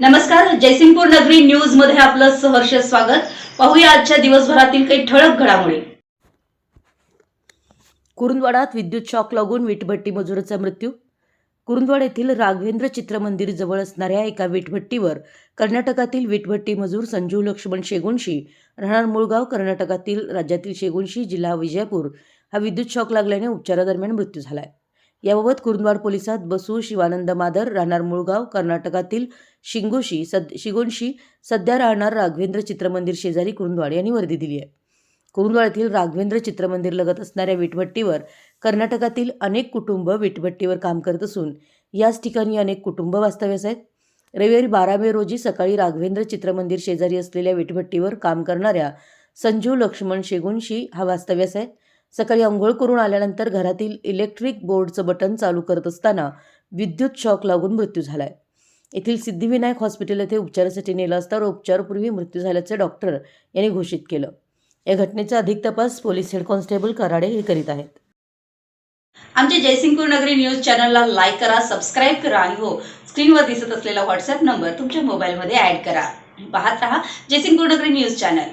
नमस्कार जयसिंगपूर नगरी न्यूजमध्ये आपलं सहर्ष स्वागत. पाहूया आजच्या दिवसभरातील काही ठळक घडामोडी. कुरुंदवाडात विद्युत शॉक लागून वीटभट्टी मजुराचा मृत्यू. कुरुंदवाड येथील राघवेंद्र चित्रमंदिर जवळ असणाऱ्या एका वीटभट्टीवर कर्नाटकातील वीटभट्टी मजूर संजू लक्ष्मण शेगुणशी राहणार मुळगाव कर्नाटकातील राज्यातील शेगुणशी जिल्हा विजयपूर. हा विद्युत शॉक लागल्याने उपचारादरम्यान मृत्यू झालाय. याबाबत कुरुंदवाड पोलिसात बसू शिवानंद मादर राहणार मुळगाव कर्नाटकातील शिंगोशी सद शिगोणशी सध्या राहणार राघवेंद्र चित्रमंदिर शेजारी कुरुंदवाड यांनी वर्दी दिली आहे. कुरुंदवाड येथील राघवेंद्र चित्रमंदिर लगत असणाऱ्या विटभट्टीवर कर्नाटकातील अनेक कुटुंब विटभट्टीवर काम करत असून याच ठिकाणी अनेक कुटुंब वास्तव्यास आहेत. रविवारी बारा मे रोजी सकाळी राघवेंद्र चित्रमंदिर शेजारी असलेल्या विटभट्टीवर काम करणाऱ्या संजू लक्ष्मण शेगुणशी हा वास्तव्यास आहे. सकाळी अंघोळ करून आल्यानंतर घरातील इलेक्ट्रिक बोर्डचं बटन चालू करत असताना विद्युत शॉक लागून मृत्यू झालाय. येथील सिद्धिविनायक हॉस्पिटल येथे उपचारासाठी नेलं असता उपचारपूर्वी मृत्यू झाल्याचे डॉक्टर यांनी घोषित केलं. या घटनेचा अधिक तपास पोलीस हेड कॉन्स्टेबल कराडे हे करीत आहेत. आमच्या जयसिंगपूर नगरी न्यूज चॅनलला लाईक करा सबस्क्राईब करा आणि हो स्क्रीनवर दिसत असलेला व्हॉट्सअप नंबर तुमच्या मोबाईलमध्ये ऍड करा. पाहत राहा जयसिंगपूर नगरी न्यूज चॅनल